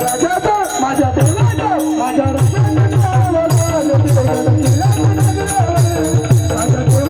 राजा माझ्या देवाचा माझ्या राजा